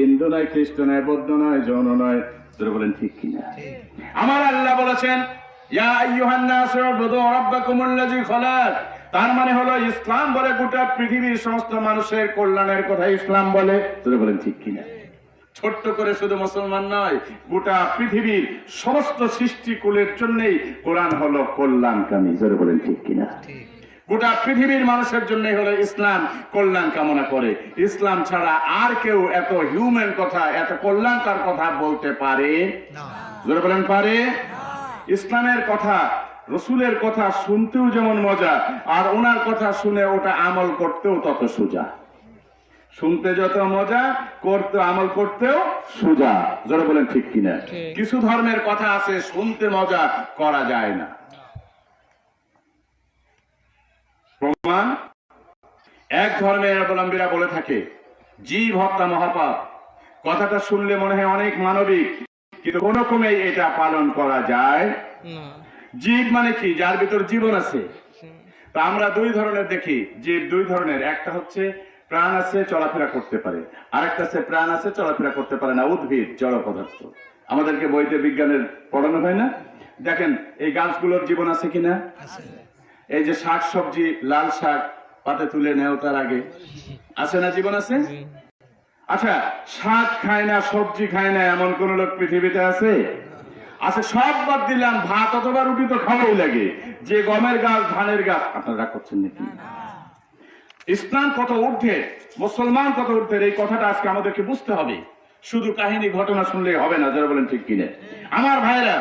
হিন্দু নয়, খ্রিস্ট নয়, বৌদ্ধ নয়, জৈন নয় তোরা বলেন ঠিক কিনা? আমার আল্লাহ বলেছেন তার মানে হলো, ইসলাম বলে গোটা পৃথিবীর সমস্ত মানুষের কল্যাণের কথা ইসলাম বলে তোরা বলেন ঠিক কিনা? ছোট্ট করে শুধু মুসলমান নয়, গোটা পৃথিবীর সমস্ত সৃষ্টিকুলের জন্যই কোরআন হলো কল্যাণকামী জোরে বলেন ঠিক কিনা? গোটা পৃথিবীর মানুষের জন্য হলো ইসলাম কল্যাণ কামনা করে। ইসলাম ছাড়া আর কেউ এত হিউম্যান কথা এত কল্যাণকার কথা বলতে পারে? জোরে বলেন পারে? ইসলামের কথা রসুলের কথা শুনতেও যেমন মজা আর ওনার কথা শুনে ওটা আমল করতেও তত সোজা। শুনতে যত মজা করতে আমল করতেও সোজা। জোরে বলেন ঠিক কিনা? কিছু ধর্মের কথা আছে শুনতে মজা করা যায় না। প্রমাণ? এক ধর্মের অবলম্বীরা বলে থাকে জীব হত্যা মহাপাপ। কথাটা শুনলে মনে হয় অনেক মানবিক কিন্তু কোন ক্রমেই এটা পালন করা যায় জীব মানে কি? যার ভিতর জীবন আছে। তা আমরা দুই ধরনের দেখি। জীব দুই ধরনের। একটা হচ্ছে প্রাণ আছে চলাফেরা করতে পারে। আরেকটা আছে প্রাণ আছে চলাফেরা করতে পারে না। উদ্ভিদ জড় পদার্থ। আমাদেরকে বইতে বিজ্ঞানের পড়ানো হয় না? দেখেন এই গাছগুলোর জীবন আছে কিনা? এই যে শাক সবজি লাল শাক পাতে তুলে নেও তার আগে। আছে না জীবন আছে? আচ্ছা শাক খায় না সবজি খায় না এমন কোন লোক পৃথিবীতে আছে? আচ্ছা সব বাদ দিলাম ভাত অথবা রুটি তো খাওয়াই লাগে। যে গমের গাছ ধানের গাছ আপনারা করছেন নাকি? ইসলাম কত ঊর্ধ্বে মুসলমান কত ঊর্ধ্বের এই কথাটা আজকে আমাদেরকে বুঝতে হবে। শুধু কাহিনী ঘটনা শুনলে হবে না যারা বলেন ঠিক কিনে। আমার ভাইরা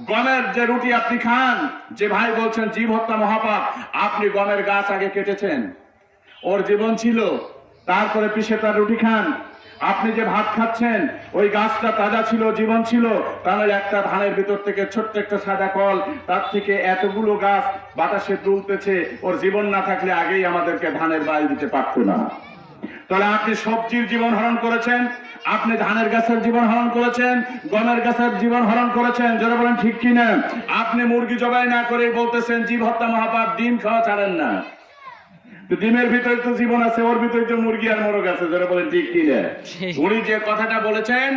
গমের যে রুটি আপনি খান, যে ভাই বলছেন জীব হত্যা মহাপাপ, আপনি গমের গাছ আগে কেটেছেন। ওর জীবন ছিল, তারপরে পিষে তার রুটি খান। আপনি যে ভাত খাচ্ছেন, ওই গাছটা তাজা ছিল, জীবন ছিল, তাহলে একটা ধানের ভিতর থেকে ছোট্ট একটা সাদা কল, তার থেকে এতগুলো গাছ বাতাসে তুলতেছে ওর জীবন না থাকলে আগেই আমাদেরকে ধানের বাইল দিতে পারতো না। তাহলে আপনি সবজির জীবন হরণ করেছেন আপনি ধানের গাছের জীবন হরণ করেছেন গমের গাছের জীবন হরণ করেছেন যারা বলেন ঠিক কিনা? আপনি মুরগি জবাই না করে বলতেছেন জীব হত্যা মহাপাপ ডিম খাওয়া ছাড়েন না। ডিমের ভিতরে তো জীবন আছে ওর ভিতরে তো মুরগি আর মোরগ আছে যারা বলেন ঠিক কিনা। উনি যে কথাটা বলেছেন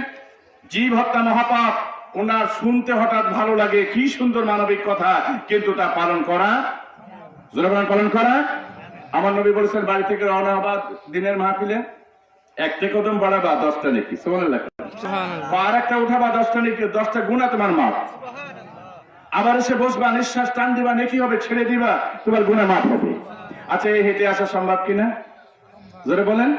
জীব হত্যা মহাপাপ ওনার শুনতে হঠাৎ ভালো লাগে কি সুন্দর মানবিক কথা কিন্তু তা পালন করা পালন করা আমার নবী বলেছেন বাড়ি থেকে রওনা হবা দিনের মাহফিলে একটা কদম বাড়াবা দশটা নাকি। সোমানের লেখা আর একটা উঠাবা দশটা নাকি দশটা গুণা তোমার মাপ। আবার এসে বসবা নিঃশ্বাস টান দিবা নাকি হবে ছেড়ে দিবা তোমার গুণা মাপ হবে। আচ্ছা এই হেঁটে আসা সম্ভব কিনা? জোরে বলেন।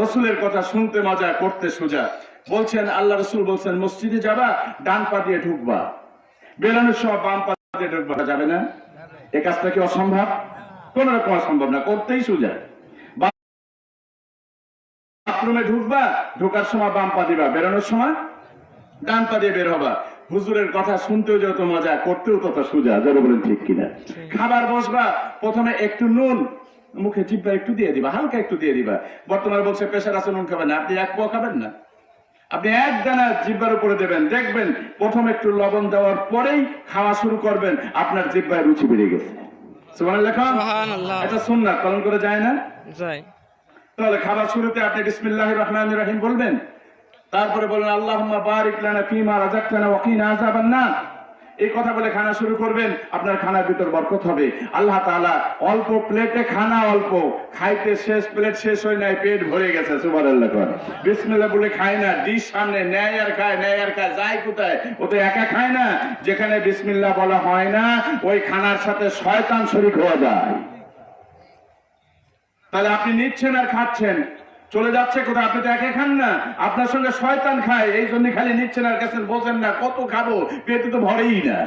রসুলের কথা শুনতে মজা করতে সোজা। বলছেন আল্লাহ রসুল বলছেন মসজিদে যাবা ডান পা দিয়ে ঢুকবা। বেরোনোর সময় বাম পা দিয়ে ঢুকবা যাবে না? এ কাজটা কি অসম্ভব? কোন রকম অসম্ভব না করতেই সোজা। বাথরুমে ঢুকবা ঢোকার সময় বাম পা দিবা বেরোনোর সময় ডান পা দিয়ে বের হবা। হুজুরের কথা শুনতেও যত মজা করতেও তত সোজা যারা বলেন ঠিক কিনা। খাবার বসবা প্রথমে একটু নুন মুখে জিব্বা একটু দিয়ে দিবা হালকা একটু দিয়ে দিবা। বর্তমানে বলছে প্রেশার আছে নুন খাবেন না আপনি এক পোয়া খাবেন না। আপনি এক দানা জিব্বার উপরে দেবেন দেখবেন প্রথম একটু লবণ দেওয়ার পরেই খাওয়া শুরু করবেন আপনার জিব্বায় রুচি বেড়ে গেছে। সুবহানাল্লাহ লেখা? সুবহানাল্লাহ। এটা সুন্নাত পালন করে যায় না? তাহলে খাবার শুরুতে আপনি রহিম বলবেন। তারপরে বলবেন আল্লাহ বারিক লানা ফিমা রাজাকতানা ওয়া কিনা আযাবান নার এই কথা বলে খানা শুরু করবেন, আপনার খানার ভিতর বরকত হবে। আল্লাহ তাআলা অল্প প্লেটে খানা অল্প, খাইতে শেষ প্লেট শেষ হয় নাই, পেট ভরে গেছে, সুবহানাল্লাহ কর। বিসমিল্লাহ বলে খায় না, ডিশ সামনে, নেয় আর খায়, নেয় আর খায়, যায় কোথায়? ও তো একা খায় না, যেখানে বিসমিল্লা বলা হয় না, ওই খানার সাথে শয়তান শরীক হওয়া যায়। তাহলে আপনি নিচ্ছেন আর খাচ্ছেন। চলে যাচ্ছে কোথায়? আপনি তো একে খান না। আপনার সঙ্গে শয়তান খায়, এই জন্য খালি নিচ্ছেন আর কাছেন বোঝেন না, কত খাব, পেটে তো ভরেই না।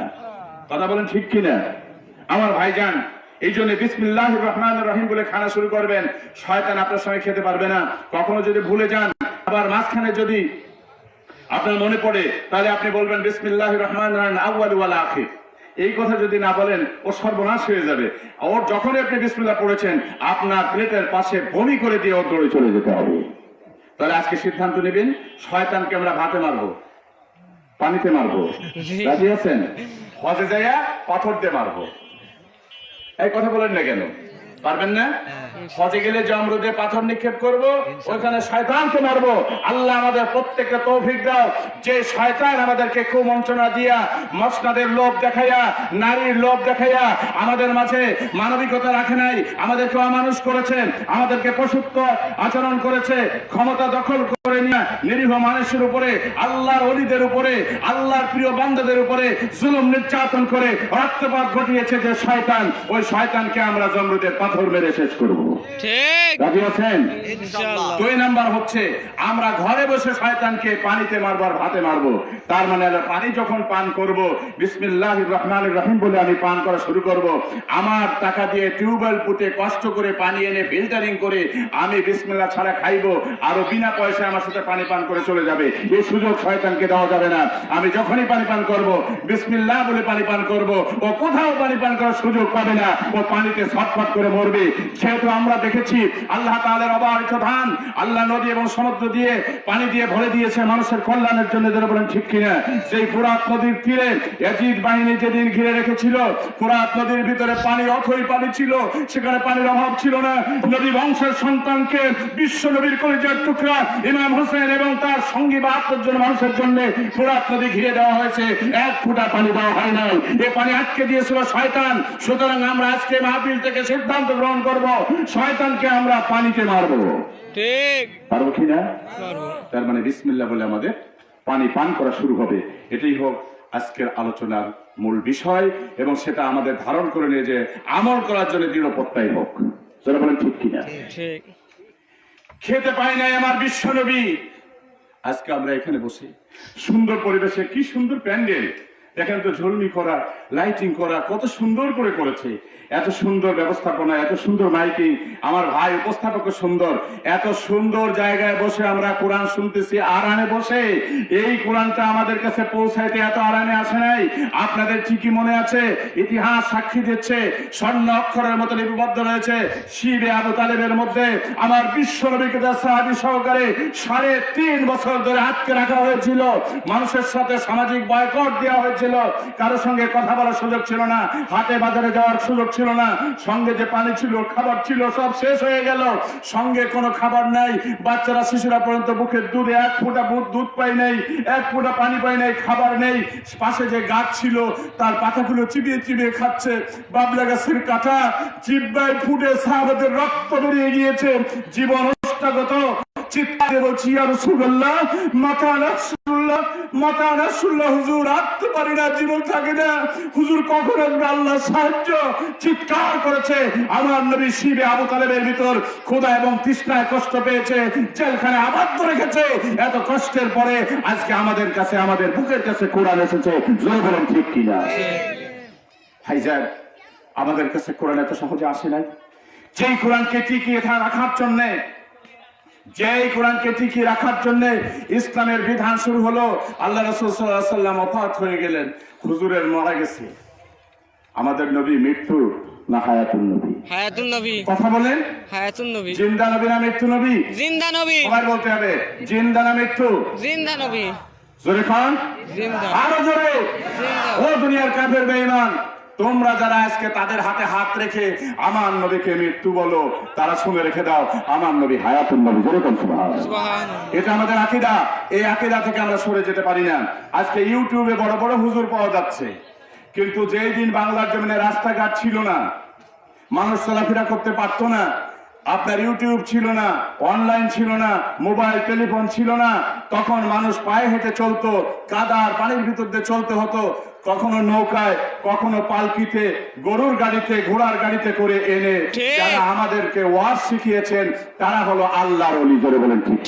কথা বলেন ঠিক কিনা? আমার ভাইজান, এই জন্য বিসমিল্লাহ রহমান রহিম বলে খানা শুরু করবেন। শয়তান আপনার সঙ্গে খেতে পারবে না। কখনো যদি ভুলে যান, আবার মাঝখানে যদি আপনার মনে পড়ে, তাহলে আপনি বলবেন বিসমিল্লাহ রহমান রহিম ওয়াল আখির। এই কথা যদি না বলেন ও সর্বনাশ হয়ে যাবে। ওর যখনই আপনি বিসমিল্লাহ পড়েছেন আপনার প্লেটের পাশে বমি করে দিয়ে ওর দৌড়ে চলে যেতে হবে। তাহলে আজকে সিদ্ধান্ত নেবেন শয়তানকে আমরা ভাতে মারবো পানিতে মারবো। রাজি আছেন? হজে যাইয়া পাথর দিয়ে মারবো। এই কথা বলেন না কেন? পারবেন না? হজে গেলে জমরুদে পাথর নিক্ষেপ করব ওখানে শয়তানকে মারবো। আল্লাহ আমাদের প্রত্যেককে তৌফিক দাও। যে শয়তান আমাদেরকে কুমন্ত্রণা দিয়া মসনাদের লোভ দেখাইয়া নারীর লোভ দেখাইয়া আমাদের মাঝে মানবিকতা রাখে নাই আমাদেরকে অমানুষ করেছেন আমাদেরকে পশুত্ব আচরণ করেছে ক্ষমতা দখল করে নিয়ে নিরীহ মানুষের উপরে আল্লাহর অলিদের উপরে আল্লাহর প্রিয় বান্দাদের উপরে জুলুম নির্যাতন করে রক্তপাত ঘটিয়েছে যে শয়তান ওই শয়তানকে আমরা জমরুদের পাথর মেরে শেষ করব। রাজি আছেন? দুই নাম্বার হচ্ছে আমরা ঘরে বসে শয়তানকে পানিতে মারবো আর ভাতে মারবো। তার মানে পানি যখন পান করব বিসমিল্লাহ রহমান রহিম বলে আমি পান করা শুরু করব। আমার টাকা দিয়ে টিউবওয়েল পুঁতে কষ্ট করে পানি এনে ফিল্টারিং করে আমি বিসমিল্লাহ ছাড়া খাইবো আরও বিনা পয়সায় আমার সাথে পানি পান করে চলে যাবে। এই সুযোগ শয়তানকে দেওয়া যাবে না। আমি যখনই পানি পান করব বিসমিল্লাহ বলে পানি পান করব ও কোথাও পানি পান করার সুযোগ পাবে না। ও পানিতে ছটফট করে মরবে। যেহেতু আমরা দেখেছি আল্লাহ তাআলার অবারিত ধান, আল্লাহ নদী এবং সমুদ্র দিয়ে পানি দিয়ে ভরে দিয়েছে মানুষের কল্যাণের জন্য যারা বলেন, ঠিক কিনা? সেই ফুরাত নদীর তীরে এজিদ বাহিনী যেদিন ঘিরে রেখেছিল ফুরাত নদীর ভিতরে পানি অথই পানি ছিল, সেখানে পানির অভাব ছিল না। নদী বংশের সন্তানকে বিশ্ব নবীর কলেজের টুকরা ইমাম হোসেন এবং তার সঙ্গী বা আত্মজন মানুষের জন্য ফুরাত নদী ঘিরে দেওয়া হয়েছে। এক ফুটা পানি দেওয়া হয় নাই। এ পানি আটকে দিয়েছিল শয়তান। সুতরাং আমরা আজকে মাহফিল থেকে সিদ্ধান্ত গ্রহণ করব। শয়তানকে আমরা পানিতে মারবো। ঠিক। পারব কিনা পারব। তার মানে বিসমিল্লাহ বলে আমাদের পানি পান করা শুরু হবে। এটাই হোক আজকের আলোচনার মূল বিষয় এবং সেটা আমাদের ধারণ করে নিয়ে যে আমল করার জন্য দৃঢ় প্রত্যয় হোক। যারা বলেন ঠিক কিনা? খেতে পাই নাই আমার বিশ্ব নবী আজকে আমরা এখানে বসি। সুন্দর পরিবেশে কি সুন্দর প্যান্ডেল। এখানে তো ঝলমি করা লাইটিং করা, কত সুন্দর করে করেছে। এত সুন্দর ব্যবস্থাপনা, এত সুন্দর মাইকিং, আমার ভাই উপস্থাপক সুন্দর। এত সুন্দর জায়গায় বসে আমরা কোরআন শুনতেছি, আরামে বসে। এই কোরআনটা আমাদের কাছে পৌঁছাইতে এত আরামে আসে নাই। আপনাদের ঠিকই মনে আছে, ইতিহাস সাক্ষী দিচ্ছে, স্বর্ণ অক্ষরের মতো লিপিবদ্ধ রয়েছে। শিবে আবু তালেবের মধ্যে আমার বিশ্ব নবীকে তার সাহাবি সহকারে সাড়ে তিন বছর ধরে আটকে রাখা হয়েছিল। মানুষের সাথে সামাজিক বয়কট দেওয়া হয়েছিল কারোর সঙ্গে কথা বলার সুযোগ ছিল না, হাটে বাজারে যাওয়ার সুযোগ ছিল না, সঙ্গে যে পানি ছিল, খাবার ছিল, সব শেষ হয়ে গেল। সঙ্গে কোনো খাবার নাই, বাচ্চারা, শিশুরা পর্যন্ত বুকের দুধে, এক ফোঁটা দুধ পাই নাই, এক ফোঁটা পানি পাই নাই, খাবার নেই। পাশে যে গাছ ছিল, তার পাতাগুলো চিবিয়ে চিবিয়ে খাচ্ছে। বাবলা গাছের কাঁটা জিব্বায় ফুটে সাহাবাদের রক্ত বেরিয়ে গিয়েছে। জীবন অষ্টাগত চিৎকারে বলছি আর রসুল্লাহ মাতা রাসুল্লাহ মাতা রাসুল্লাহ হুজুর পারি না, জীবন থাকে না। হুজুর, কখন আল্লাহ সাহায্য চিৎকার করেছে। আমার নবী শিবে আবু তালেবের ভিতর এবং তৃষ্ণায় কষ্ট পেয়েছে জেলখানে রেখেছে। এত কষ্টের পরে আজকে আমাদের কাছে, আমাদের বুকের কাছে কোরআন এসেছে। জোরে ঠিক কিনা? ভাইজান আমাদের কাছে কোরআন এত সহজে আসে নাই। যেই কোরআনকে টিকিয়ে রাখার জন্যে যেই কোরআনকে টিকিয়ে রাখার জন্য ইসলামের বিধান শুরু হলো আল্লাহ রসুল সাল্লাহ সাল্লাম অফাত হয়ে গেলেন হুজুরের মারা গেছে। আমাদের নবী মৃত্যু না হায়াতুল নবী? হায়াতুন নবী। কথা বলেন। হায়াতুন নবী। জিন্দা নবী না মৃত্যু নবী? জিন্দা নবী। সবাই বলতে হবে জিন্দা না মৃত্যু? জিন্দা নবী। জোরে খান জিন্দা। আরও জোরে। ও দুনিয়ার কাফের বেঈমান তোমরা যারা আজকে তাদের হাতে হাত রেখে আমার নবীকে মৃত্যু বলো তারা শুনে রেখে দাও আমার নবী হায়াতুল নবী যেরকম এটা আমাদের আকিদা। এই আকিদা থেকে আমরা সরে যেতে পারি না। আজকে ইউটিউবে বড় বড় হুজুর পাওয়া যাচ্ছে। কিন্তু যেই দিন বাংলার জমিনে রাস্তাঘাট ছিল না মানুষ চলাফেরা করতে পারতো না আপনার ইউটিউব ছিল না অনলাইন ছিল না মোবাইল টেলিফোন ছিল না তখন মানুষ পায়ে হেঁটে চলতো কাদার পানির ভিতর দিয়ে চলতে হতো কখনো নৌকায় কখনো পালকিতে গরুর গাড়িতে ঘোড়ার গাড়িতে করে এনে যারা আমাদেরকে ওয়াজ শিখিয়েছেন তারা হলো আল্লাহর অলি করে বলেন ঠিক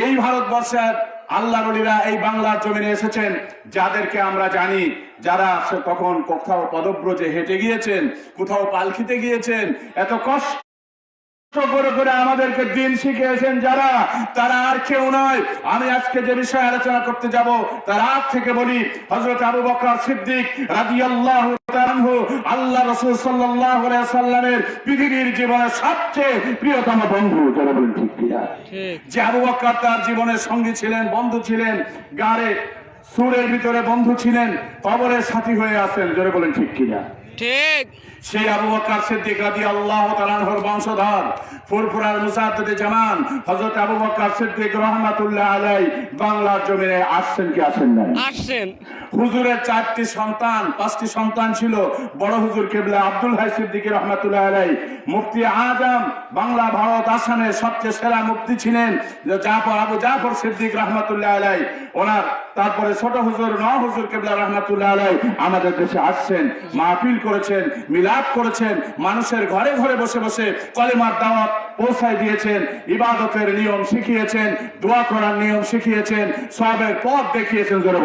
এই ভারতবর্ষের আল্লাহ বলিরা এই বাংলার জমিনে এসেছেন যাদেরকে আমরা জানি যারা তখন কোথাও পদব্রজে হেঁটে গিয়েছেন কোথাও পালখিতে গিয়েছেন এত কষ্ট করে করে আমাদেরকে দিন শিখিয়েছেন যারা তারা আর কেউ নয়। আমি আজকে যে বিষয়ে আলোচনা করতে যাব তার আগ থেকে বলি হজরত আবু বকর সিদ্দিক তাআলা আনহু, আল্লাহ রসুল আলাইহি সাল্লামের পৃথিবীর জীবনের সবচেয়ে প্রিয়তম বন্ধু যারা বলেন ঠিক যে আবু বকর তার জীবনের সঙ্গী ছিলেন বন্ধু ছিলেন গাড়ে সুরের ভিতরে বন্ধু ছিলেন কবরের সাথী হয়ে আছেন জোরে বলেন ঠিক কিনা? ঠিক। সেই আবু বকর সিদ্দিক রাদিয়াল্লাহু তাআলার বংশধর ফুরফুরার মুসাদ্দিদ জামান হযরত আবু বকর সিদ্দিক রাহমাতুল্লাহ আলাই বাংলার জমিনে আসছেন কি আসেন না আসছেন। হুজুরের চারটি সন্তান পাঁচটি সন্তান ছিল বড় হুজুর কেবলা আব্দুল হাই সিদ্দিকী রহমাতুল্লাহ আলাই মুফতি আজম বাংলা ভারত আসামের সবচেয়ে সেরা মুফতি ছিলেন জাফর আবু জাফর সিদ্দিক রহমাতুল্লাহ আলাই ওনার তারপরে ছোট হুজুর ন হুজুর কেবলা রহমাতুল্লাহ আলাই আমাদের দেশে আসছেন মাহফিল করেছেন মিলাপ করেছেন, মানুষের ঘরে ঘরে বসে বসে কলেমার দাওয়াত পৌঁছায় দিয়েছেন, ইবাদতের নিয়ম শিখিয়েছেন, দোয়া করার নিয়ম শিখিয়েছেন, সবের পথ দেখিয়েছেন, জোরে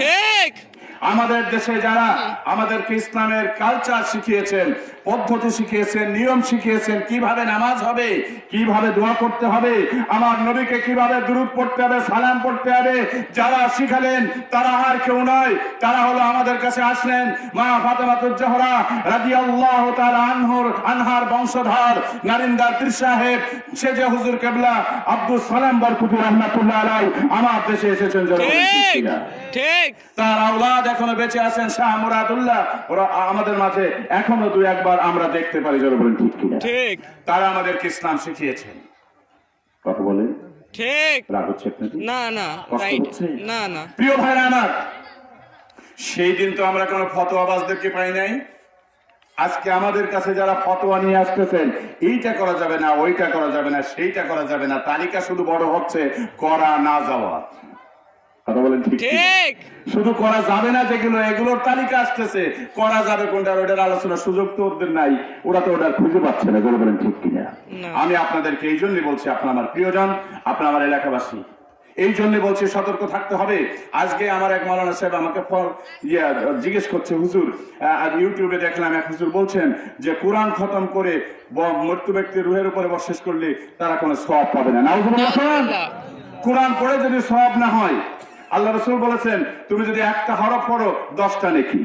ঠিক। আমাদের দেশে যারা আমাদেরকে ইসলামের কালচার শিখিয়েছেন পদ্ধতি শিখিয়েছেন নিয়ম শিখিয়েছেন কীভাবে নামাজ হবে কীভাবে দোয়া করতে হবে আমার নবীকে কীভাবে দূরত পড়তে হবে সালাম পড়তে হবে যারা শিখালেন তারা আর কেউ নয় তারা হলো আমাদের কাছে আসলেন মা ফাতেমাতুজ জহরা রাদিয়াল্লাহু তাআলা আনহুর আনহার বংশধর নারিন্দার পীর সাহেব সে যে হুজুর কেবলা আব্দুল সালাম বরকুতি রহমাতুল্লাহ আলাই আমার দেশে এসেছেন যারা ঠিক। তার আওলাদ এখনও বেঁচে আছেন শাহ মুরাদুল্লাহ। ওরা আমাদের মাঝে এখনও দুই একবার আমরা দেখতে পারি যারা বলেন ঠিক ঠিক। তারা আমাদেরকে ইসলাম শিখিয়েছেন। কথা বলেন। ঠিক। রাগ হচ্ছে না না রাইট। না না। প্রিয় ভাইরা আমার সেই দিন তো আমরা কোনো ফতোয়াবাজদেরকে পাই নাই। আজকে আমাদের কাছে যারা ফতোয়া নিয়ে আসতেছেন এইটা করা যাবে না ওইটা করা যাবে না সেইটা করা যাবে না তালিকা শুধু বড় হচ্ছে করা না যাওয়া। কথা বলেন ঠিক শুধু করা যাবে না যেগুলো এগুলোর তালিকা আসতেছে। করা যাবে কোনটা ওটার আলোচনার সুযোগ তো ওদের নাই। ওরা তো ওটা খুঁজে পাচ্ছে না এগুলো বলেন ঠিক কিনা? আমি আপনাদেরকে এই জন্যই বলছি আপনার আমার প্রিয়জন আপনার আমার এলাকাবাসী। এই জন্য বলছি সতর্ক থাকতে হবে। আজকে আমার এক মৌলানা সাহেব আমাকে জিজ্ঞেস করছে হুজুর আর ইউটিউবে দেখলাম এক হুজুর বলছেন যে কোরআন খতম করে মৃত্যু ব্যক্তির রুহের উপরে বসেস করলে তারা কোনো সব পাবে না। না। কোরআন পড়ে যদি সব না হয় আল্লাহ রসুল বলেছেন তুমি যদি একটা হরফ পড়ো দশটা নেকি।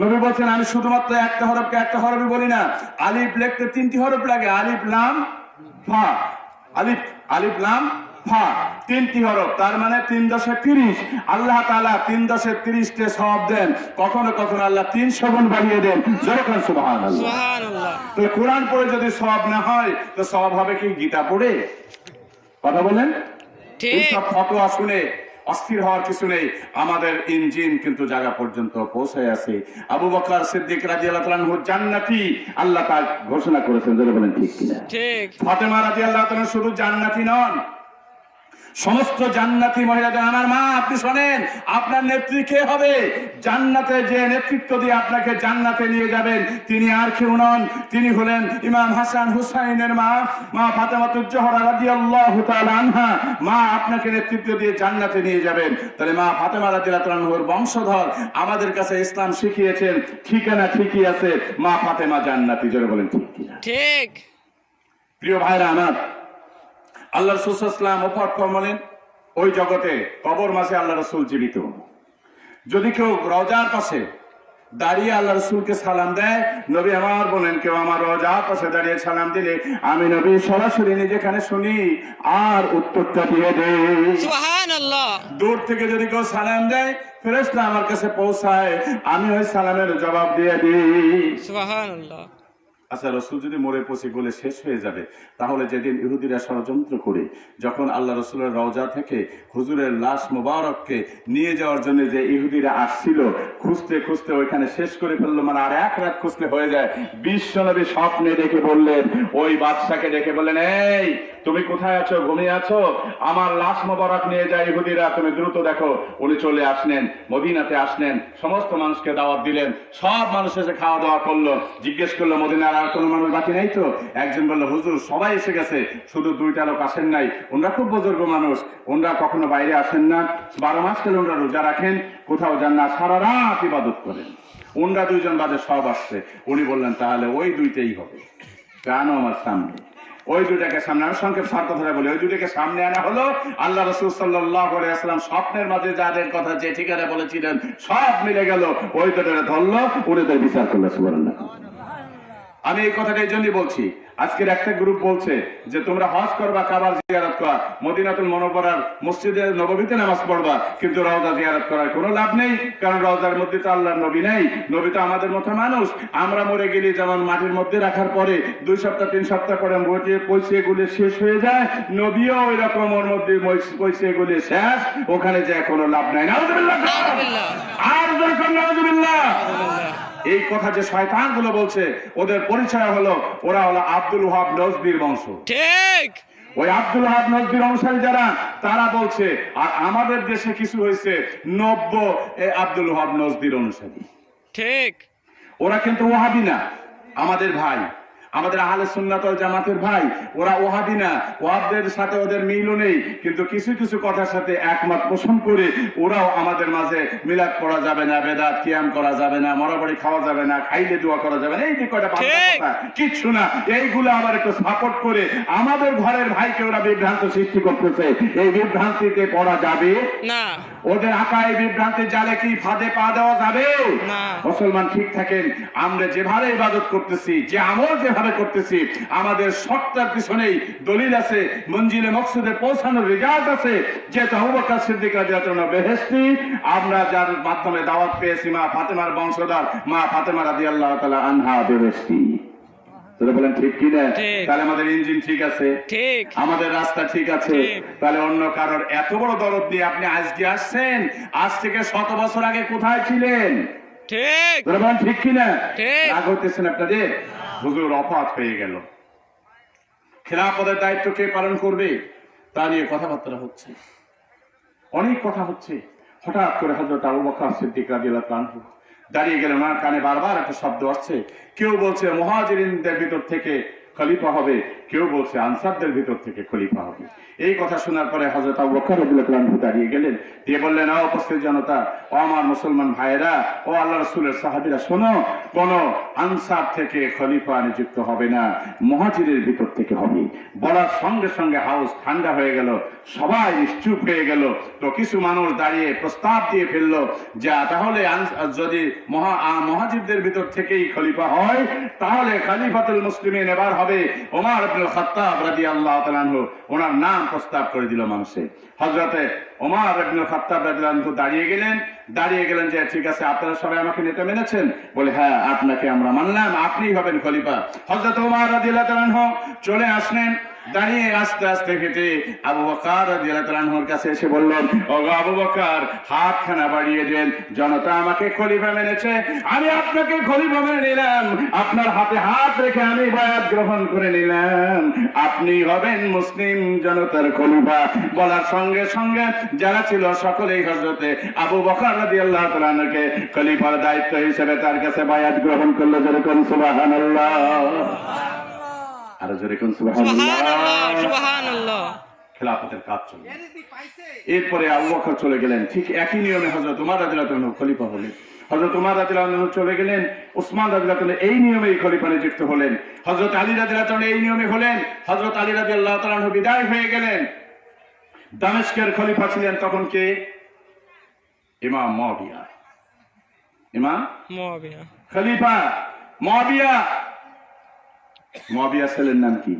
নবী বলছেন আমি শুধুমাত্র একটা হরফকে একটা হরফই বলি না। আলিফ লিখতে তিনটি হরফ লাগে আলিফ লাম ফা। আলিফ আলিফ লাম ফা তিনটি হরফ। তার মানে তিন দশে তিরিশ। আল্লাহ তাআলা তিন দশে সব দেন। কখনো কখনো আল্লাহ তিনশো গুণ বাড়িয়ে দেন। যেরকম সুবহান তো কোরআন পড়ে যদি সব না হয় তো সব হবে কি গীতা পড়ে? কথা বলেন? এইসব ফতোয়া শুনে অস্থির হওয়ার কিছু নেই। আমাদের ইঞ্জিন কিন্তু জায়গা পর্যন্ত পৌঁছে আছে। আবু বকর সিদ্দিক রাজি আল্লাহ জান্নাতি। আল্লাহ তার ঘোষণা করেছেন বলেন ঠিক কিনা? ঠিক। ফাতেমা রাজি আল্লাহ শুধু জান্নাতি নন সমস্ত জান্নাতি মহিলাদের আমার মা আপনি শোনেন আপনার নেত্রী কে হবে? জান্নাতে যে নেতৃত্ব দিয়ে আপনাকে জান্নাতে নিয়ে যাবেন তিনি আর কেউ নন। তিনি হলেন ইমাম হাসান হুসাইনের মা মা ফাতেমাতুজ জোহরা রাদিয়াল্লাহু তাআলা আনহা। মা আপনাকে নেতৃত্ব দিয়ে জান্নাতে নিয়ে যাবেন। তাহলে মা ফাতেমা রাদিয়াল্লাহু তাআলা বংশধর আমাদের কাছে ইসলাম শিখিয়েছেন ঠিকানা ঠিকই আছে মা ফাতেমা জান্নাতি জোরে বলেন ঠিক ঠিক। প্রিয় ভাইরা আমার আল্লাহ রসুলাম ওফাত ফরমালেন ওই জগতে কবর মাসে আল্লাহ রসুল জীবিত। যদি কেউ রজার পাশে দাঁড়িয়ে আল্লাহ রসুলকে সালাম দেয় নবী আমার বলেন কেউ আমার রজার পাশে দাঁড়িয়ে সালাম দিলে আমি নবী সরাসরি নিজেখানে শুনি আর উত্তরটা দিয়ে দেয় দূর থেকে যদি কেউ সালাম দেয় ফেরেশতা আমার কাছে পৌঁছায় আমি ওই সালামের জবাব দিয়ে দিই। আচ্ছা রসুল যদি মরে পচে গলে শেষ হয়ে যাবে, তাহলে যেদিন ইহুদিরা ষড়যন্ত্র করে, যখন আল্লাহ রসুলের রওজা থেকে হুজুরের লাশ মোবারককে নিয়ে যাওয়ার জন্য যে ইহুদিরা আসছিল, খুঁজতে খুঁজতে ওইখানে শেষ করে ফেলল মানে আর এক রাত খুঁজতে হয়ে যায়। বিশ্ব নবী স্বপ্নে ডেকে বললেন, ওই বাদশাকে ডেকে বললেন, এই তুমি কোথায় আছো, ঘুমিয়ে আছো? আমার লাশ মোবারক নিয়ে যায় ইহুদিরা, তুমি দ্রুত দেখো। উনি চলে আসলেন, মদিনাতে আসলেন, সমস্ত মানুষকে দাওয়াত দিলেন, সব মানুষ এসে খাওয়া দাওয়া করল। জিজ্ঞেস করল, মদিনার আর কোনো মানুষ বাকি নাই তো? একজন বলল, হুজুর, সবাই এসে গেছে, শুধু দুইটা লোক আসেন নাই। ওনারা খুব বুজুর্গ মানুষ। ওনারা কখনো বাইরে আসেন না। বারো মাস কেন ওনারা রোজা রাখেন, কোথাও যান না, সারা রাত ইবাদত করেন। ওনরা দুইজন বাদে সব আসছে। উনি বললেন, তাহলে ওই দুইটাই হবে। কেন আমার সামনে? ওই দুটাকে সামনে আমি সংক্ষেপ সার কথাটা বলি, ওই দুটাকে সামনে আনা হলো আল্লাহ রসুল আসলাম স্বপ্নের মাঝে যাদের কথা যে ঠিকানা বলেছিলেন, সব মিলে গেল। ওই দুটাকে ধরলো তার বিচার করল আমি এই কথাটা এই জন্যই বলছি আজকের একটা গ্রুপ বলছে যে তোমরা হজ করবা কাবার জিয়ারত করা মদিনাতুল মনোবরার মসজিদে নববীতে নামাজ পড়বা কিন্তু রওজা জিয়ারত করার কোনো লাভ নেই কারণ রওজার মধ্যে তো আল্লাহর নবী নেই নবী তো আমাদের মতো মানুষ আমরা মরে গেলে যেমন মাটির মধ্যে রাখার পরে দুই সপ্তাহ তিন সপ্তাহ পরে মরে পয়সে গুলি শেষ হয়ে যায় নবীও ওই রকম ওর মধ্যে পয়সে গুলি শেষ ওখানে যে কোনো লাভ নাই। আর। এই কথা যে শয়তানগুলো বলছে ওদের পরিচয় হলো ওরা হলো আব্দুল ওহাব নজদির বংশ। ঠিক। ওই আব্দুল ওহাব নজদির অনুসারী যারা তারা বলছে আর আমাদের দেশে কিছু হয়েছে নব্য এই আব্দুল ওহাব নজদির অনুসারী ঠিক। ওরা কিন্তু ওহাবি না আমাদের ভাই। আমাদের আহলে সুন্নাত ওয়াল জামাতের ভাই ওরা ওহাবি না ওহাবদের সাথে ওদের মিলও নেই কিন্তু কিছু কিছু কথার সাথে একমত পোষণ করে ওরাও আমাদের মাঝে মিলাদ পড়া যাবে না বেদাত কিয়াম করা যাবে না মরাবাড়ি খাওয়া যাবে না খাইলে দোয়া করা যাবে না এই যে কয়টা কথা কিচ্ছু না এইগুলো আবার একটু সাপোর্ট করে আমাদের ঘরের ভাইকে ওরা বিভ্রান্ত সৃষ্টি করতেছে এই বিভ্রান্তিতে পড়া যাবে? না। ওদের আকায় বিভ্রান্তি জালে কি ফাঁদে পা দেওয়া যাবে? না। মুসলমান ঠিক থাকেন আমরা যেভাবে ইবাদত করতেছি যে আমল যেভাবে করতেছি আমাদের সত্তার পিছনেই দলিল আছে মঞ্জিলে মকসুদে পৌঁছানোর রেজাল্ট আছে। যে তহবকার সিদ্দিক রাজিয়াতুল্লাহ বেহেশতি আমরা যার মাধ্যমে দাওয়াত পেয়েছি মা ফাতেমার বংশধর মা ফাতেমা রাদিয়াল্লাহু তাআলা আনহা বেহেশতি। বলেন ঠিক কি না? তাহলে আমাদের ইঞ্জিন ঠিক আছে? ঠিক। আমাদের রাস্তা ঠিক আছে? তাহলে অন্য কারোর এত বড় দরদ দিয়ে আপনি আজকে আসছেন? আজ থেকে শত বছর আগে কোথায় ছিলেন? ঠিক। তোরা বলেন ঠিক কিনা রাগ হইতেছেন আপনাদের? হুজুর অপাত হয়ে গেল। খেলাপদের দায়িত্ব কে পালন করবে তা নিয়ে কথাবার্তা হচ্ছে। অনেক কথা হচ্ছে। হঠাৎ করে হজরত আবু বকর সিদ্দিক রাদিয়াল্লাহু আনহু দাঁড়িয়ে গেলেন। ওনার কানে বারবার একটা শব্দ আসছে। কেউ বলছে, মহাজিরিনদের ভিতর থেকে খলিফা হবে, কেউ বলছে আনসারদের ভিতর থেকে খলিফা হবে। এই কথা শোনার পরে হজরত আবু বকর রাদিয়াল্লাহু আনহু দাঁড়িয়ে গেলেন, দিয়ে বললেন ও উপস্থিত জনতা, ও আমার মুসলমান ভাইয়েরা, ও আল্লাহ রসুলের সাহাবীরা, শোনো, কোন আনসার থেকে খলিফা নিযুক্ত হবে না, মহাজিরের ভিতর থেকে হবে। বলার সঙ্গে সঙ্গে হাউস ঠান্ডা হয়ে গেল, সবাই নিশ্চুপ হয়ে গেল। তো কিছু মানুষ দাঁড়িয়ে প্রস্তাব দিয়ে ফেলল যা তাহলে যদি মহা মহাজিরদের ভিতর থেকেই খলিফা হয়, তাহলে খলিফাতুল মুসলিমিন এবার হবে ওমর আব্দুল খাত্তাব রাজি আল্লাহ আনহু ওনার নাম প্রস্তাব করে দিল মানুষে। হজরতে ওমার আব্দুল খাত্তাব রাজি আল্লাহ দাঁড়িয়ে গেলেন দাঁড়িয়ে গেলেন যে, ঠিক আছে, আপনারা সবাই আমাকে নেতা মেনেছেন? বলে হ্যাঁ আপনাকে আমরা মানলাম, আপনিই হবেন খলিফা। হজরত ওমার রাজি আল্লাহ চলে আসলেন দাঁড়িয়ে আস্তে আস্তে হেঁটে আবু বকার রাদিয়াল্লাহু কাছে এসে বললেন ও গো আবু বকার, হাতখানা বাড়িয়ে দেন। জনতা আমাকে খলিফা মেনেছে। আমি আপনাকে খলিফা মেনে নিলাম। আপনার হাতে হাত রেখে আমি বায়াত গ্রহণ করে নিলাম। আপনি হবেন মুসলিম জনতার খলিফা। বলার সঙ্গে সঙ্গে যারা ছিল সকলেই হজরতে আবু বকর রাদিয়াল্লাহু তাআলাকে খলিফার দায়িত্ব হিসেবে তার কাছে বায়াত গ্রহণ করল। যেরকম সুবহানাল্লাহ। আরও সুবহানাল্লাহ? সুবহানাল্লাহ খেলাফতের কাজ চলবে এরপরে আবু চলে গেলেন। ঠিক একই নিয়মে হযরত উমর রাদিয়াল্লাহু খলিফা হলেন। হযরত উমর রাদিয়াল্লাহু চলে গেলেন। উসমান রাদিয়াল্লাহু এই নিয়মেই খলিফা নিযুক্ত হলেন। হযরত আলী রাদিয়াল্লাহু এই নিয়মে হলেন। হযরত আলী রাদিয়াল্লাহু তাআলা আনহু বিদায় হয়ে গেলেন। দামেস্কের খলিফা ছিলেন তখন কে? ইমাম মুয়াবিয়া ইমাম মুয়াবিয়া খলিফা মুয়াবিয়া মুয়াবিয়া ছেলের নাম কি?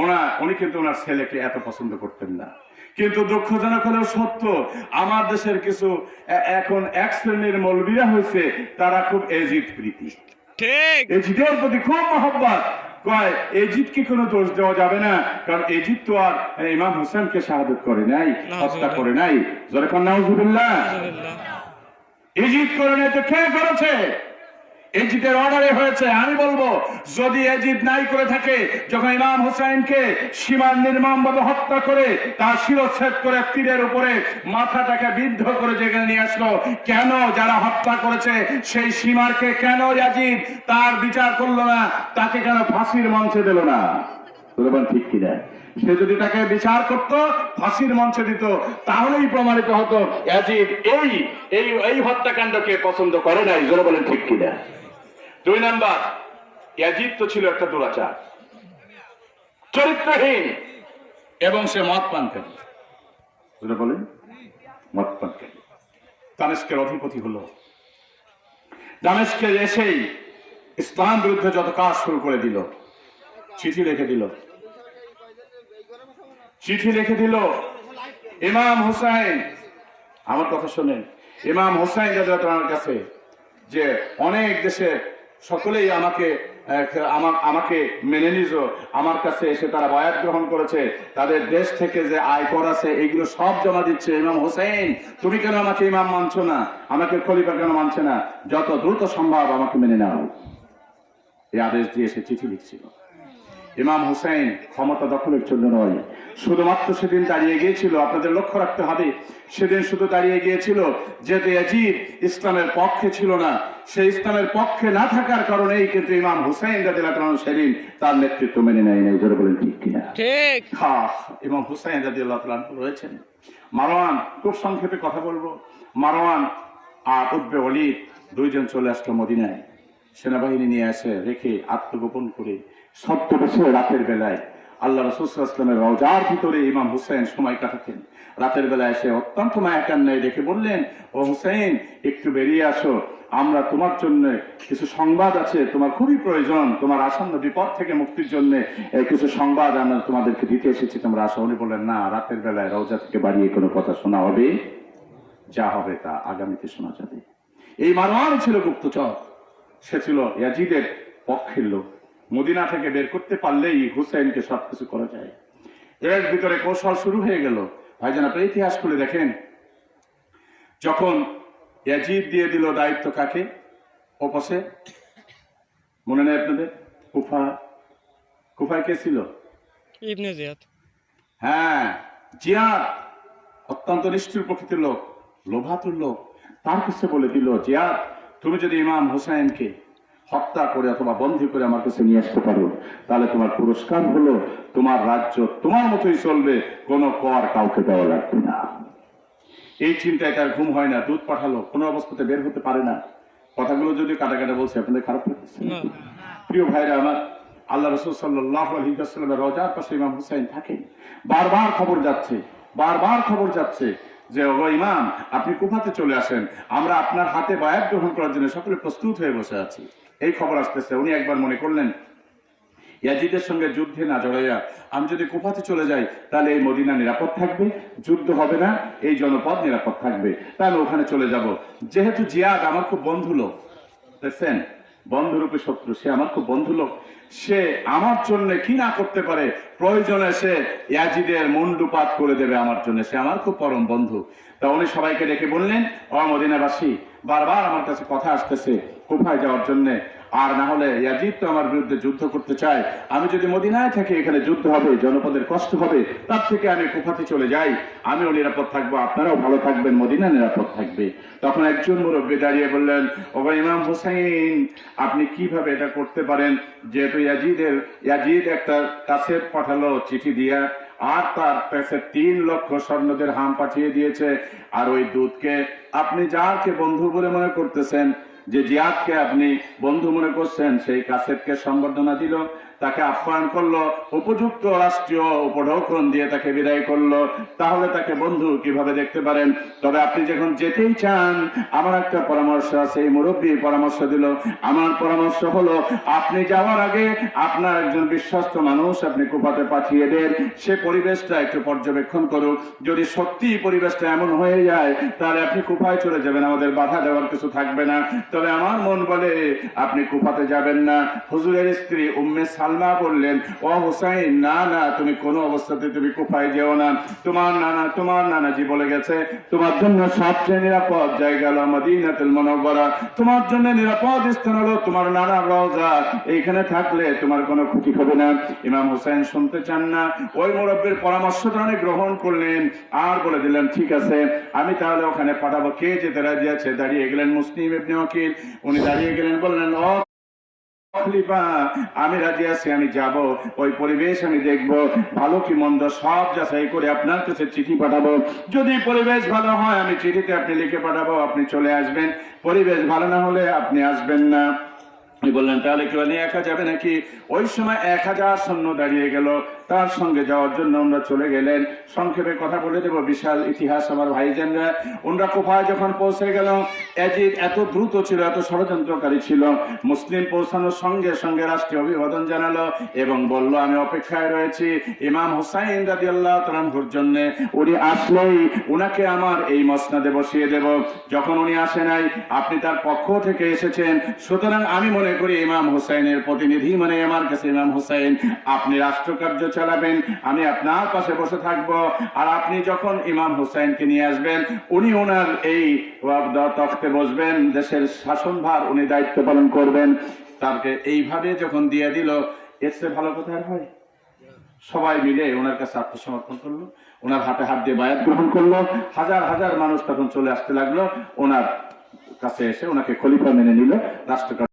ওনা উনি কিন্তু ওনার ছেলেকে এত পছন্দ করতেন না। কিন্তু দুঃখজনক হলেও সত্য আমার দেশের কিছু এখন এক শ্রেণির মৌলবীরা হয়েছে তারা খুব এজিদ প্রীতি। ঠিক। এজিদের প্রতি খুব মহব্বত। কয় এজিদকে কোনো দোষ দেওয়া যাবে না কারণ এজিদ তো আর ইমাম হোসেনকে শাহাদত করে নাই হত্যা করে নাই। নাউজুবিল্লাহ। আলহামদুলিল্লাহ ইজিদ করে নাই তো কে করেছে? এজিদের অর্ডারে হয়েছে, আমি বলব, যদি এজিদ নাই করে থাকে, যখন ইমাম হুসাইনকে সীমার নির্মম ভাবে হত্যা করে, তার শিরচ্ছেদ করে তীরের উপরে মাথাটাকে বিদ্ধ করে যেখানে নিয়ে আসলো, কেন যারা হত্যা করেছে, সেই সীমারকে কেন ইয়াজিদ তার বিচার করল না, তাকে কেন ফাঁসির মঞ্চে দিল না? ঠিক কিনা সে যদি তাকে বিচার করত, ফাঁসির মঞ্চে দিত, তাহলেই প্রমাণিত হতো এই এই হত্যাকাণ্ডকে পছন্দ করে নাই, জোরে বলেন ঠিক কিনা দুই নাম্বার ইয়াজিদ তো ছিল একটা দুরাচার। চরিত্রহীন। এবং সে মদ পান বলেন মদ পান করে। দামেস্কের অধিপতি হলো। দামেস্কে এসেই ইসলাম বিরুদ্ধে যত কাজ শুরু করে দিল চিঠি লিখে দিল। চিঠি লিখে দিল ইমাম হুসাইন আমার কথা শোনেন ইমাম হুসাইন রাজার কাছে যে অনেক দেশে সকলেই আমাকে আমার আমা- আমাকে মেনে নিজ। আমার কাছে এসে তারা বয়াত গ্রহণ করেছে। তাদের দেশ থেকে যে আয় কর আছে, এগুলো সব জমা দিচ্ছে ইমাম হোসেন। তুমি কেন আমাকে ইমাম মানছো না? আমাকে খলিফা কেন মানছে না? যত দ্রুত সম্ভব আমাকে মেনে নেওয়া এই আদেশ দিয়ে সে চিঠি লিখছিল। ইমাম হুসাইন ক্ষমতা দখলের জন্য নয়। শুধুমাত্র সেদিন দাঁড়িয়ে গিয়েছিল আপনাদের লক্ষ্য রাখতে হবে সেদিন শুধু দাঁড়িয়ে গিয়েছিল যেহেতু ইয়াজিদ ইসলামের পক্ষে ছিল না। সে ইসলামের পক্ষে না থাকার কারণেই কিন্তু ইমাম হুসাইন রাদিয়াল্লাহু সেদিন তার নেতৃত্ব মেনে নেয় নাই। জোরে বলেন ঠিক কিনা? ঠিক। হ্যাঁ ইমাম হুসাইন তাআলা রয়েছেন। মারওয়ান খুব সংক্ষেপে কথা বলব। মারওয়ান আর উদ্বে অলি দুইজন চলে আসলো মদিনায়। সেনাবাহিনী নিয়ে আসে রেখে আত্মগোপন করে বছর রাতের বেলায়। আল্লাহ রসুলামের রওজার ভিতরে ইমাম হুসাইন সময় কাটাতেন। রাতের বেলায় এসে অত্যন্ত মায়াকান্নায় দেখে বললেন, ও হুসাইন, একটু বেরিয়ে আসো। আমরা তোমার জন্য কিছু সংবাদ আছে, তোমার খুবই প্রয়োজন। তোমার আসন্ন বিপদ থেকে মুক্তির জন্য কিছু সংবাদ আমরা তোমাদেরকে দিতে এসেছি। তোমরা আসো। উনি বললেন, না, রাতের বেলায় রওজা থেকে বাড়িয়ে কোনো কথা শোনা হবে? যা হবে তা আগামীতে শোনা যাবে। এই মারওয়ান ছিল গুপ্তচর। সে ছিল ইয়াজিদের পক্ষের লোক। মদিনা থেকে বের করতে পারলেই হুসাইনকে সবকিছু করা যায়। এর ভিতরে কৌশল শুরু হয়ে গেল। ভাইজান আপনার ইতিহাস খুলে দেখেন। যখন ইয়াজিদ দিয়ে দিল দায়িত্ব কাকে? ওপসে মনে নেই আপনাদের? কুফা। কুফায় কে ছিল? ইবনে জিয়াদ। হ্যাঁ জিয়াদ। অত্যন্ত নিষ্ঠুর প্রকৃতির লোক লোভাতুর লোক। তার কাছে বলে দিল জিয়াদ তুমি যদি ইমাম হুসাইনকে হত্যা করে অথবা বন্দী করে আমার কাছে নিয়ে আসতে পারো। তাহলে তোমার পুরস্কার হলো তোমার রাজ্য তোমার মতোই চলবে কোনো কর কাউকে দেওয়া লাগবে না। এই চিন্তায় তার ঘুম হয় না দুধ পাঠালো কোনো অবস্থাতে বের হতে পারে না। কথাগুলো যদি কাটা কাটা বলছে আপনাদের খারাপ লাগছে প্রিয় ভাইরা আমার আল্লাহ রসুল সাল্লাহ আলহিমের রজার পাশে ইমাম হুসাইন থাকেন। বারবার খবর যাচ্ছে বারবার খবর যাচ্ছে যে ও ইমাম আপনি কুফাতে চলে আসেন? আমরা আপনার হাতে বায়াত গ্রহণ করার জন্য সকলে প্রস্তুত হয়ে বসে আছি। এই খবর আসতেছে। উনি একবার মনে করলেন, ইয়াজিদের সঙ্গে যুদ্ধে না জড়াইয়া আমি যদি কুফাতে চলে যাই, তাহলে এই মদিনা নিরাপদ থাকবে, যুদ্ধ হবে না, এই জনপদ নিরাপদ থাকবে। তাহলে ওখানে চলে যাব। যেহেতু জিয়াদ আমার খুব বন্ধু লোক, দেখছেন? বন্ধুরূপে শত্রু, সে আমার খুব বন্ধু লোক। সে আমার জন্য কি না করতে পারে প্রয়োজনে সে ইয়াজিদের মুন্ডুপাত করে দেবে আমার জন্য। সে আমার খুব পরম বন্ধু। তা উনি সবাইকে ডেকে বললেন, ও মদিনাবাসী, বারবার আমার কাছে কথা আসতেছে কোথায় যাওয়ার জন্য। আর না হলে ইয়াজিদ তো আমার বিরুদ্ধে যুদ্ধ করতে চায়। আমি যদি মদিনায় থাকি, এখানে যুদ্ধ হবে, জনপদের কষ্ট হবে। তার থেকে আমি কুফাতে চলে যাই। আমিও নিরাপদ থাকব, আপনারাও ভালো থাকবেন, মদিনা নিরাপদ থাকবে। তখন একজন মুরব্বী দাঁড়িয়ে বললেন, ও ভাই, ইমাম হুসাইন, আপনি কীভাবে এটা করতে পারেন? যেহেতু ইয়াজিদের, ইয়াজিদ একটা কাছের পাঠালো চিঠি দিয়া আর তার কাছে তিন লক্ষ স্বর্ণদের হাম পাঠিয়ে দিয়েছে। আর ওই দুধকে আপনি যাকে বন্ধু বলে মনে করতেছেন, যে জিয়াদকে আপনি বন্ধু মনে করছেন, সেই কাসেটকে সম্বর্ধনা দিল। তাকে আহ্বান করল, উপযুক্ত রাষ্ট্রীয় উপঢৌকন দিয়ে তাকে বিদায় করল। তাহলে তাকে বন্ধু কীভাবে দেখতে পারেন? তবে আপনি যখন যেতেই চান, আমার একটা পরামর্শ আছে, এই মুরব্বী পরামর্শ দিল। আমার পরামর্শ হলো, আপনি যাওয়ার আগে আপনার একজন বিশ্বস্ত মানুষ আপনি কুপাতে পাঠিয়ে দেন। সে পরিবেশটা একটু পর্যবেক্ষণ করুক। যদি সত্যি পরিবেশটা এমন হয়ে যায়, তাহলে আপনি কুপায় চলে যাবেন, আমাদের বাধা দেওয়ার কিছু থাকবে না। তবে আমার মন বলে, আপনি কুপাতে যাবেন না। হুজুরের স্ত্রী উম্মে সালমা বললেন, ও হুসাইন, না না, তুমি কোনো অবস্থাতে তুমি কুপায় যেও না। তোমার নানা, তোমার নানাজি বলে গেছে, তোমার জন্য সবচেয়ে নিরাপদ জায়গা হলো মদিনাতুল মুনাওয়ারা তোমার জন্য নিরাপদ স্থান হলো তোমার নানা রওজা। এইখানে থাকলে তোমার কোনো ক্ষতি হবে না। ইমাম হুসাইন শুনতে চান না। ওই মুরব্বীর পরামর্শটা উনি গ্রহণ করলেন আর বলে দিলেন, ঠিক আছে, আমি তাহলে ওখানে পাঠাবো। কে যেতে রাজি আছে? দাঁড়িয়ে গেলেন মুসলিম ইবনে ওয়াকিল। উনি দাঁড়িয়ে গেলেন, বললেন, ও আমি রাজি আছি, আমি যাব। ওই পরিবেশ আমি দেখব। ভালো কি মন্দ সব যাচাই করে আপনার কাছে চিঠি পাঠাবো। যদি পরিবেশ ভালো হয়, আমি চিঠিতে আপনি লিখে পাঠাবো, আপনি চলে আসবেন। পরিবেশ ভালো না হলে আপনি আসবেন না। বললেন, তাহলে কেউ নিয়ে একা যাবে নাকি? ওই সময় এক হাজার সৈন্য দাঁড়িয়ে গেল। তার সঙ্গে যাওয়ার জন্য ওনারা চলে গেলেন। সংক্ষেপে কথা বলে দেব, বিশাল ইতিহাস আমার ভাইজানরা। ওনারা কোফায় যখন পৌঁছে গেল, এজিদ এত দ্রুত ছিল, এত ষড়যন্ত্রকারী ছিল। মুসলিম পৌঁছানোর সঙ্গে সঙ্গে রাষ্ট্রীয় অভিবাদন জানালো এবং বলল, আমি অপেক্ষায় রয়েছি। ইমাম হুসাইন রাজি আল্লাহ তালানহুর জন্য উনি আসলেই উনাকে আমার এই মসনাদে বসিয়ে দেব। যখন উনি আসে নাই, আপনি তার পক্ষ থেকে এসেছেন। সুতরাং আমি মনে করি, ইমাম হুসাইনের প্রতিনিধি মানে আমার কাছে ইমাম হুসাইন। আপনি রাষ্ট্রকার্য চালাবেন, আমি আপনার পাশে বসে থাকব। আর আপনি যখন ইমাম হুসাইনকে নিয়ে আসবেন, উনি ওনার এই তখতে বসবেন, দেশের শাসনভার উনি দায়িত্ব পালন করবেন। তাকে এইভাবে যখন দিয়ে দিল, এর চেয়ে ভালো কথা আর হয়? সবাই মিলে ওনার কাছে আত্মসমর্পণ করল, ওনার হাতে হাত দিয়ে বায়াত গ্রহণ করল। হাজার হাজার মানুষ তখন চলে আসতে লাগল, ওনার কাছে এসে ওনাকে খলিফা মেনে নিল রাষ্ট্র